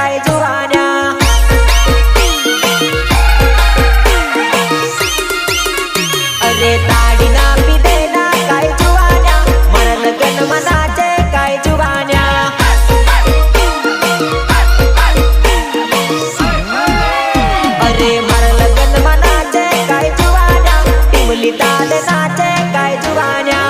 काय जुराण्या? अरे ताडी ना पिते ना काय जुराण्या? मरण गण मनाचे काय जुराण्या? अरे मरण गण मनाचे काय जुराण्या? पिंबली ताले नाचे काय जुराण्या?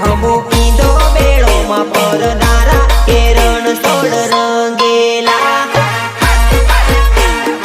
હમો ઈંદો બેડોમાં પર